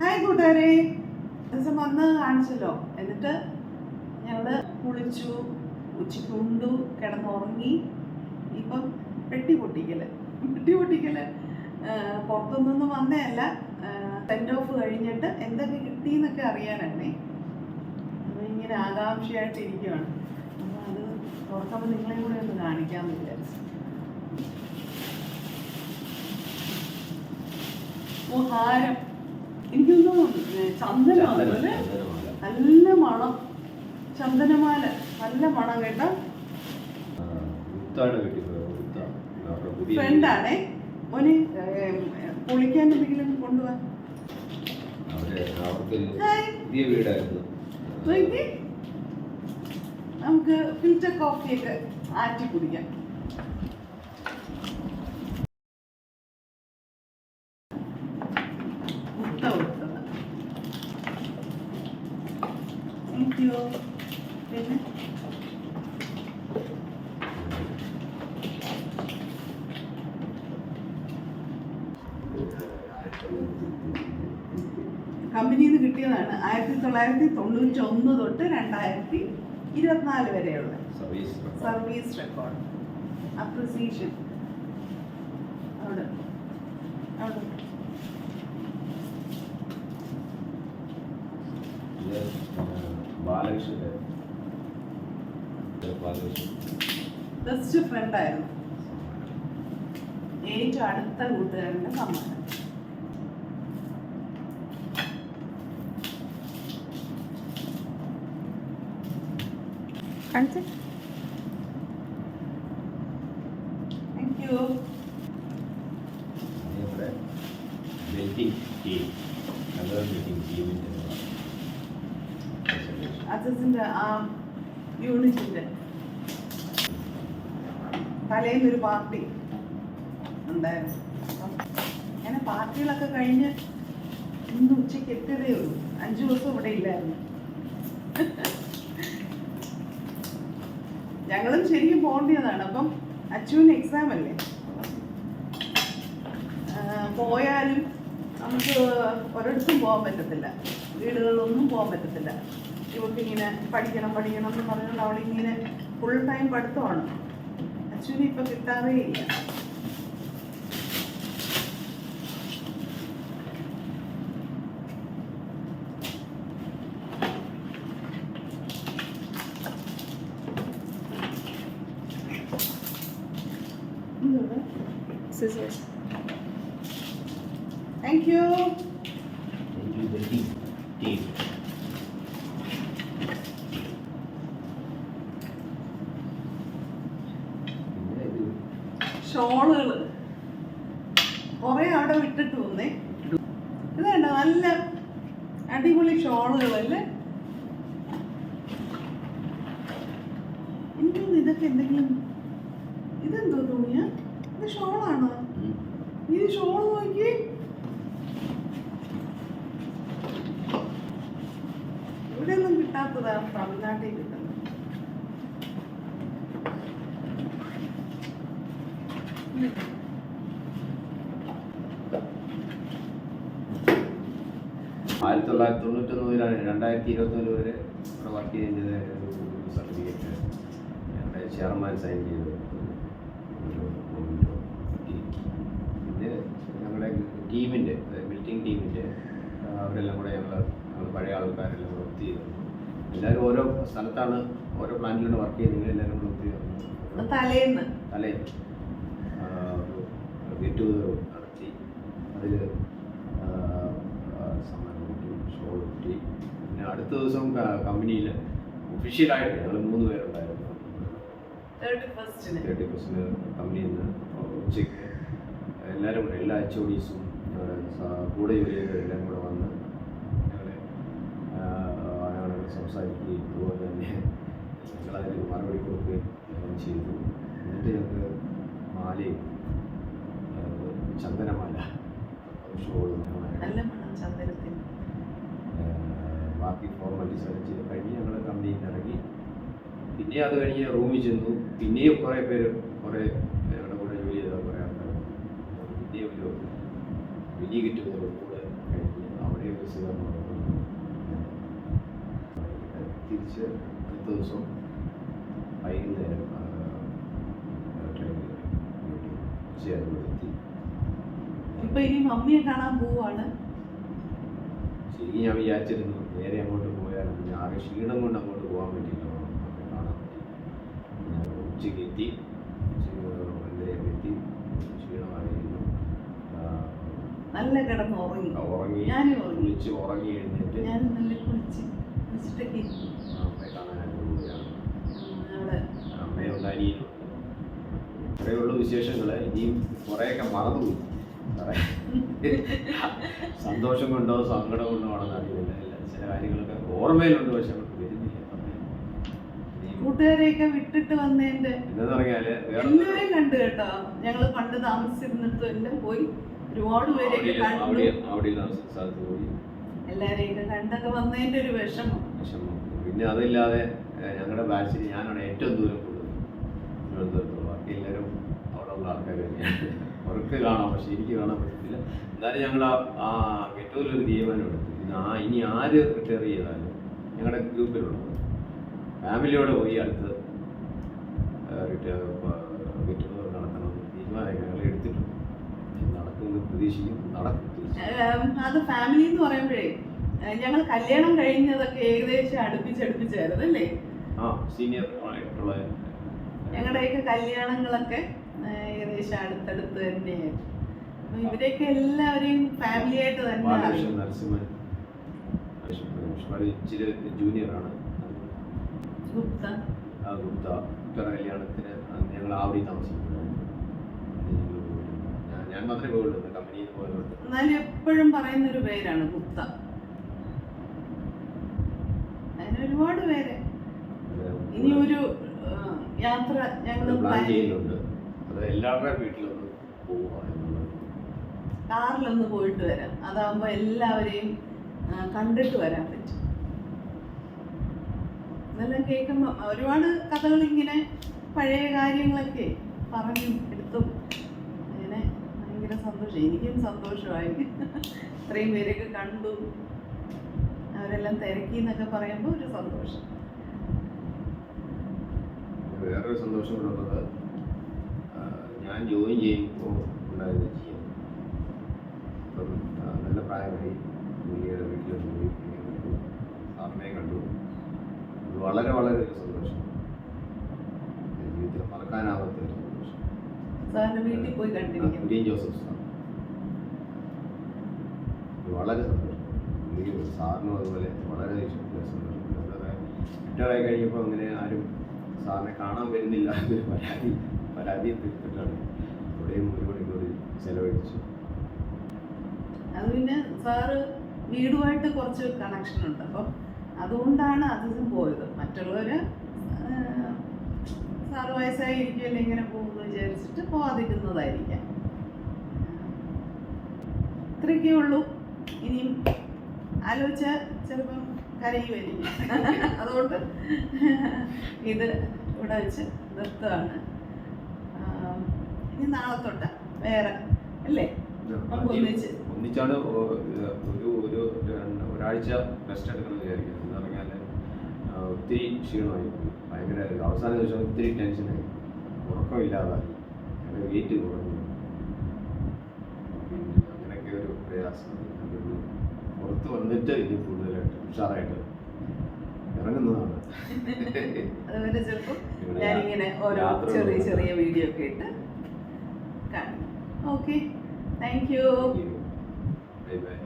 Hi കൂട്ടുകാരെ. ദിവസം വന്ന് കാണിച്ചല്ലോ. എന്നിട്ട് ഞങ്ങൾ കുളിച്ചു ഉച്ചയ്ക്ക് ഉണ്ടു കിടന്നുറങ്ങി. ഇപ്പം പെട്ടി പൊട്ടിക്കൽ. പെട്ടി പൊട്ടിക്കൽ പുറത്തുനിന്നൊന്നും വന്നതല്ല. സെൻഡ് ഓഫ് കഴിഞ്ഞിട്ട് എന്തൊക്കെ കിട്ടിയെന്നൊക്കെ അറിയാനാണേ ഇങ്ങനെ ആകാംക്ഷയായിട്ട് ഇരിക്കുകയാണ് അപ്പോൾ തുറക്കുമ്പോൾ നിങ്ങളെയും കൂടെ ഒന്ന് കാണിക്കാമെന്ന് വിചാരിച്ചു. ഓ ഹാരം. എനിക്കൊന്നും ചന്ദനമാണ്. നല്ല മണം. ചന്ദനമാല. നല്ല മണം കേട്ടോ. ഫ്രണ്ടാണേ മോന് ഏം, കുളിക്കാൻ എന്തെങ്കിലും കൊണ്ടുപോവാ പുതിയ വീടായിരുന്നു. നമുക്ക് ഫിൽറ്റർ കോഫിയൊക്കെ ആറ്റി കുടിക്കാം. പിന്നെ? കമ്പനിയിൽ നിന്ന് കിട്ടിയതാണ് ആയിരത്തി തൊള്ളായിരത്തി തൊണ്ണൂറ്റി ഒന്ന് തൊട്ട് രണ്ടായിരത്തി ഇരുപത്തിനാല് വരെയുള്ള സർവീസ് റെക്കോർഡ് അപ്രിസിയേഷൻ അവിടെ. അവിടെ. ബാലകൃഷ്ണന്റെ. ബെസ്റ്റ് ഫ്രണ്ട് ആയിരുന്നു. ഏറ്റവും അടുത്ത കൂട്ടുകാരന്റെ സമ്മാനം കാണിച്ചേ താങ്ക് യു ഇവിടെ ബെൽറ്റിംഗ് ടീം നഗർ ബെൽറ്റിംഗ് ടീമിന്റെ അസസിന്റെ ആ യൂണിറ്റിന്റെ തലേന്നൊരു പാർട്ടി ഉണ്ടായിരുന്നു. അങ്ങനെ പാർട്ടികളൊക്കെ കഴിഞ്ഞ് ഇന്ന് ഉച്ചയ്ക്ക് എത്തിയതേ ഉള്ളൂ. അഞ്ചു ദിവസം ഇവിടെ ഇല്ലായിരുന്നു. ഞങ്ങളും ശരിക്കും പോകേണ്ടതാണ്. അപ്പം അച്ചുവിന് എക്സാം അല്ലേ? പോയാലും നമുക്ക് ഒരിടത്തും പോകാൻ പറ്റത്തില്ല. വീടുകളിലൊന്നും പോകാൻ പറ്റത്തില്ല. ഇവർക്ക് ഇങ്ങനെ പഠിക്കണം പഠിക്കണം എന്ന് പറഞ്ഞുകൊണ്ട് അവളിങ്ങനെ ഫുൾ ടൈം പഠിത്തമാണ്. അച്ഛന് ഇപ്പം കിട്ടാറേ ഇല്ല. Scissors Thank you. Belting team പിന്നെ team. ഷോളുകൾ കുറേ അവിടെ വിട്ടിട്ട് വന്നേ. നല്ല അടിപൊളി ഷോളുകളല്ലേ? എനിക്ക് തോന്നുന്നു ഇതൊക്കെ എന്തെങ്കിലും? ഇതെന്തോ? ഇത് ഷോളാണോ. ഈ ഷോൾ നോക്കി. ഇവിടെ ഒന്നും കിട്ടാത്തതാണ് തമിഴ്നാട്ടിൽ കിട്ടുന്നത്. ആയിരത്തി തൊള്ളായിരത്തി തൊണ്ണൂറ്റൊന്ന് രണ്ടായിരത്തി ഇരുപത്തൊന്ന് വരെ ഇവിടെ വർക്ക് ഒരു സർട്ടിഫിക്കറ്റ് ചെയർമാൻ സൈൻ ചെയ്ത് ഒരു ഒരു കിട്ടി. പിന്നെ ഞങ്ങളുടെ ടീമിന്റെ ബിൽഡിംഗ് ടീമിന്റെ അവരെല്ലാം കൂടെ ഞങ്ങൾ ഞങ്ങൾ പഴയ ആൾക്കാരെല്ലാം കൂടെ ഒത്തു ചെയ്തു എല്ലാവരും ഓരോ സ്ഥലത്താണ് ഓരോ പ്ലാന്റിലാണ് വർക്ക് ചെയ്യുന്നത്. എല്ലാവരും കൂടെ ഒത്തു ചെയ്തു തലേന്ന്. ഗെറ്റ് നടത്തി. അതിൽ സമ്മാനം കിട്ടി ഷോ കിട്ടി. പിന്നെ അടുത്ത ദിവസം കമ്പനിയിൽ ഒഫീഷ്യലായിട്ട് ഞങ്ങൾ മൂന്ന് പേരുണ്ടായിരുന്നു. തേർട്ടി ഫസ്റ്റിന് കമ്പനിയിൽ നിന്ന് ഉച്ചയ്ക്ക്. എല്ലാവരും കൂടെ എല്ലാ എച്ച് ഒ ഡീസും കൂടെ ചെയ്തവരെല്ലാം കൂടെ വന്ന് ഞങ്ങളെ സംസാരിക്കുകയും അതുപോലെ തന്നെ ഞങ്ങളതിന് മറുപടി കൊടുക്കുകയും ചെയ്തു. എന്നിട്ട് ഞങ്ങൾക്ക് മാലയും ചന്ദനമാല ഷോളും ബാക്കി ഫോർമാലിറ്റീസ് എല്ലാം ചെയ്ത്. കഴിഞ്ഞ് ഞങ്ങൾ കമ്പനിയിൽ ഇറങ്ങി. പിന്നെ അത് കഴിഞ്ഞ് റൂമിൽ ചെന്നു. പിന്നെയും കുറേ പേര് കുറേ ഞങ്ങളുടെ കൂടെ ജോലി ചെയ്ത കുറേ ആൾക്കാർ പിന്നെയും ഒരു വലിയ കിട്ടുന്നവരുടെ കൂടെ കഴിഞ്ഞ് അവിടെ ഒരു സുഖം തിരിച്ച് അടുത്ത ദിവസം വൈകുന്നേരം ട്രെയിനിൽ വീട്ടിൽ എത്തി ഇപ്പൊ ഇനി മമ്മിയെ കാണാൻ പോവാണ്. ശരിക്കും ഞാൻ വിചാരിച്ചിരുന്നു നേരെ അങ്ങോട്ട് പോയാൽ പിന്നെ ആകെ ക്ഷീണം കൊണ്ട് അങ്ങോട്ട് പോകാൻ പറ്റില്ല. കാണാൻ പറ്റി ഞാൻ ഉച്ചയ്ക്ക് എത്തി. ഉച്ചയ്ക്ക് എത്തി. ക്ഷീണമായിരുന്നു ആ, നല്ല കിടന്ന് ഉറങ്ങി. ഉറങ്ങി. ഞാനും ഉറങ്ങി. കുളിച്ച് ഉറങ്ങി എഴുന്നേറ്റ്. ഞാൻ നല്ല കുളിച്ച് കുളിച്ചിട്ടൊക്കെ അമ്മയെ അവിടെ അമ്മയുണ്ട് അനിയനുണ്ട് വിശേഷങ്ങൾ ഇനിയും കുറേയൊക്കെ മറന്നുപോയി സന്തോഷം കൊണ്ടോ സങ്കടം കൊണ്ടോ ആണെന്ന് അറിയില്ല. ചില കാര്യങ്ങളൊക്കെ ഓർമ്മയിലുണ്ട് പക്ഷെ നമുക്ക് വരുന്നില്ല. പറയാൻ. കൂട്ടുകാരെയൊക്കെ വിട്ടിട്ട് വന്നതിന്റെ എന്താ പറഞ്ഞാൽ എല്ലാവരെയും കണ്ടു കേട്ടോ. ഞങ്ങൾ പണ്ട് താമസിച്ചിരുന്നിടത്തും എല്ലാം പോയി. ഒരുപാട് പേരെയൊക്കെ കണ്ടു. എല്ലാരെയൊക്കെ കണ്ടൊക്കെ വന്നതിന്റെ ഒരു വിഷമം. പിന്നെ അതില്ലാതെ ഞങ്ങളുടെ ബാച്ചിൽ ഞാനാണ് ഏറ്റവും ദൂരം കൂടുതൽ തിരുവനന്തപുരത്തുള്ള. ബാക്കി എല്ലാവരും അവിടെ ഉള്ള ആൾക്കാർ തന്നെയാണ്. അവർക്ക് കാണാം പക്ഷെ എനിക്ക് കാണാൻ പറ്റത്തില്ല. എന്നാലും ഞങ്ങൾ ആ ഗെറ്റൂരിലൊരു തീരുമാനം എടുത്തു ഇനി ആ ഇനി ആര് റിട്ടയർ ചെയ്താലും ഞങ്ങളുടെ ഗ്രൂപ്പിലുള്ളത് ഫാമിലിയോടെ പോയി അടുത്ത് റിട്ടയർ ഗെറ്റുകൾ നടത്തണമെന്ന് തീരുമാനം ഞങ്ങൾ എടുത്തിട്ടുണ്ട്. നടക്കുമെന്ന് പ്രതീക്ഷിക്കും നടക്കും. തീർച്ചയായും. അത് ഫാമിലി എന്ന് പറയുമ്പോഴേ ഞങ്ങൾ കല്യാണം കഴിഞ്ഞതൊക്കെ ഏകദേശം അടുപ്പിച്ചടുപ്പിച്ചായിരുന്നു അല്ലേ? ആ സീനിയർ ആയിട്ടുള്ള ഞങ്ങളുടെയൊക്കെ കല്യാണങ്ങളൊക്കെ ഏകദേശം അടുത്തടുത്ത് തന്നെയായിരുന്നു. ഇവരെയൊക്കെ എല്ലാവരെയും ഫാമിലി ആയിട്ട് തന്നെ. നരസിംഹൻ ജൂനിയർ ആണ്. ഗുപ്ത. ഗുപ്ത. കല്യാണത്തിന് ഞങ്ങൾ ആവടി ഞാൻ മാത്രമേ പോയുള്ളൂ കമ്പനിയിൽ പോയതുകൊണ്ട് എന്നാലും എപ്പോഴും പറയുന്ന ഒരു പേരാണ് ഗുപ്ത. അങ്ങനെ ഒരുപാട് പേര്. ഇനി ഒരു യാത്ര ഞങ്ങൾ പ്ലാൻ ചെയ്യുന്നുണ്ട്. അത് എല്ലാവരുടെയും വീട്ടിലൊന്ന് പോവുക കാറിലൊന്ന് പോയിട്ട് വരാം. അതാകുമ്പോൾ എല്ലാവരെയും കണ്ടിട്ട് വരാൻ പറ്റും. ഇതെല്ലാം കേൾക്കുമ്പോൾ ഒരുപാട് കഥകൾ ഇങ്ങനെ പഴയ കാര്യങ്ങളൊക്കെ പറഞ്ഞും ഭയങ്കര സന്തോഷം. എനിക്കും സന്തോഷമായി ഇത്രയും പേരൊക്കെ കണ്ടു. അവരെല്ലാം തിരക്കി എന്നൊക്കെ പറയുമ്പോൾ ഒരു സന്തോഷം. വേറൊരു സന്തോഷം ഉള്ളത് ഞാൻ ജോയിൻ ചെയ്യുമ്പോൾ ഉണ്ടായിരുന്ന ചെയ്യാം ഇപ്പം നല്ല പ്രായമായി പുള്ളിയുടെ വീട്ടിലൊന്നും പോയി കണ്ടു സാറിനെ കണ്ടു. വളരെ വളരെ ഒരു സന്തോഷം. ജീവിതത്തിൽ മറക്കാനാവാത്ത ഒരു സന്തോഷം വീട്ടിൽ പോയി കണ്ടിരിക്കും. Kurian Joseph sir. വളരെ സന്തോഷം. സാറിനും അതുപോലെ വളരെ റിട്ടയറായി കഴിഞ്ഞപ്പോൾ അങ്ങനെ ആരും സാറിനെ കാണാൻ വരുന്നില്ല എന്നൊരു പരാതി പരാതി തീർത്തിട്ടാണ് അവിടെയും ഒരു മണിക്കൂർ ചെലവഴിച്ചു അത് പിന്നെ സാറ് വീടുമായിട്ട് കുറച്ച് കണക്ഷൻ ഉണ്ട്. അപ്പം അതുകൊണ്ടാണ് അതിന് പോയത്. മറ്റുള്ളവര് ആഹ്, സാറ് വയസ്സായിരിക്കുമല്ലോ ഇങ്ങനെ പോകുമെന്ന് വിചാരിച്ചിട്ട് പോകാതിരുന്നതായിരിക്കാം ഇത്രയൊക്കെ ഉള്ളൂ. ഇനിയും ആലോചിച്ചാൽ ചിലപ്പം കരയുമായിരിക്കും. അതുകൊണ്ട് ഇത് ഇവിടെ വെച്ച് നിർത്തുകയാണ് ഇനി നാളെ തൊട്ട് വേറെ അല്ലേ? നമുക്ക് ഒന്നിച്ച്. ഒന്നിച്ചാണ് ഒരു ഒരു ഒരാഴ്ച റെസ്റ്റ് എടുക്കണം വിചാരിക്കുന്നത് ഒത്തിരി ക്ഷീണമായി. ഭയങ്കര അവസാന ദിവസം ഒത്തിരി ടെൻഷനായി ഉറക്കമില്ലാതായി. അങ്ങനെ വെയിറ്റ് കുറഞ്ഞു. പിന്നെ അങ്ങനെയൊക്കെ ഒരു പ്രയാസം അതൊന്ന് പുറത്ത് വന്നിട്ട് ഇനി കൂടുതലായിട്ട് ഉഷാറായിട്ട് ഇറങ്ങുന്നതാണ്. അതുപോലെ ചിലപ്പോൾ ഇവിടെ ഞാനിങ്ങനെ ഓരോ ചെറിയ ചെറിയ വീഡിയോ ഒക്കെ ഇട്ട് കാണും. Okay thank you bye bye